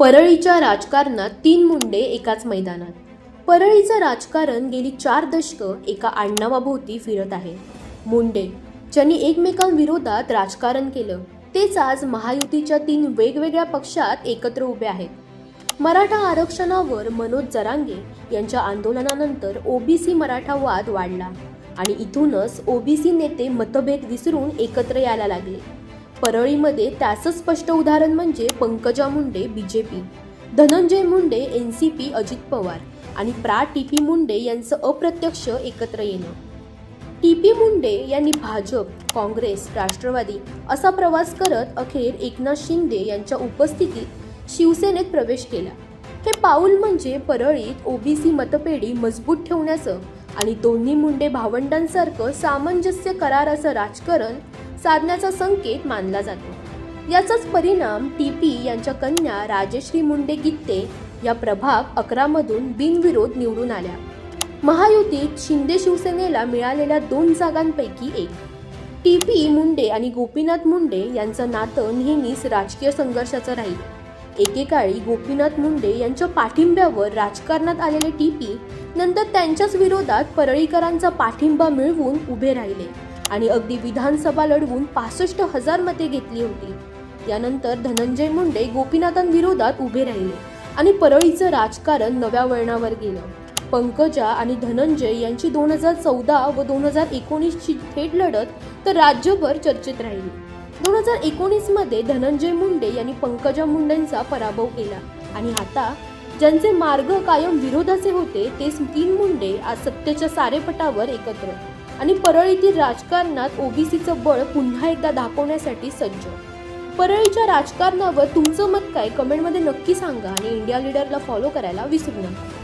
परळीच्या राजकारणात तीन मुंडे एकाच मैदानात. परळीचं राजकारण गेली चार दशकं एका आडनावाभोवती फिरत आहे. मुंडे ज्यांनी एकमेकांविरोधात राजकारण केलं तेच आज महायुतीच्या तीन वेगवेगळ्या पक्षात एकत्र उभे आहेत. मराठा आरक्षणावर मनोज जरांगे यांच्या आंदोलनानंतर ओबीसी मराठा वाद वाढला आणि इथूनच ओबीसी नेते मतभेद विसरून एकत्र यायला लागले. परळीमध्ये त्याचं स्पष्ट उदाहरण म्हणजे Pankaja Munde B J P. Dhananjay Munde N C P Ajit Pawar आणि प्रा. टी पी मुंडे यांचं अप्रत्यक्ष एकत्र येणं. टी पी मुंडे यांनी भाजप काँग्रेस राष्ट्रवादी असा प्रवास करत अखेर एकनाथ शिंदे यांच्या उपस्थितीत शिवसेनेत प्रवेश केला. हे पाऊल म्हणजे परळीत ओबीसी मतपेढी मजबूत ठेवण्याचं आणि दोन्ही मुंडे भावंडांसारखं सामंजस्य कराराचं राजकारण साधण्याचा संकेत मानला जातो. याचाच परिणाम टी पी यांच्या कन्या राजश्री मुंडे गित्ते या प्रभाग अकरामधून बिनविरोध निवडून आल्या. महायुतीत शिंदे शिवसेनेला मिळालेल्या दोन जागांपैकी एक. टी पी मुंडे आणि गोपीनाथ मुंडे यांचं नातं नेहमीच राजकीय संघर्षाचं राहील. एकेकाळी गोपीनाथ मुंडे यांच्या पाठिंब्यावर राजकारणात आलेले टी पी नंतर त्यांच्याच विरोधात परळीकरांचा पाठिंबा मिळवून उभे राहिले. आणि अगदी विधानसभा लढवून पासष्ट हजार मते घेतली होती. त्यानंतर धनंजय मुंडे गोपीनाथांविरोधात उभे राहिले आणि परळीचं राजकारण नव्या वळणावर गेलं. पंकजा आणि धनंजय यांची दोन हजार चौदा व दोन हजार एकोणीसची थेट लढत तर राज्यभर चर्चेत राहिली. दोन हजार एकोणीसमध्ये धनंजय मुंडे यांनी पंकजा मुंडेंचा पराभव केला आणि आता ज्यांचे मार्ग कायम विरोधाचे होते तेच तीन मुंडे आज सत्तेच्या सारेपटावर एकत्र. आणि परळीतील राजकारणात ओबीसीचं बळ पुन्हा एकदा दाखवण्यासाठी सज्ज. परळीच्या राजकारणावर तुमचं मत काय? कमेंटमध्ये नक्की सांगा आणि इंडिया लीडरला फॉलो करायला विसरू नका.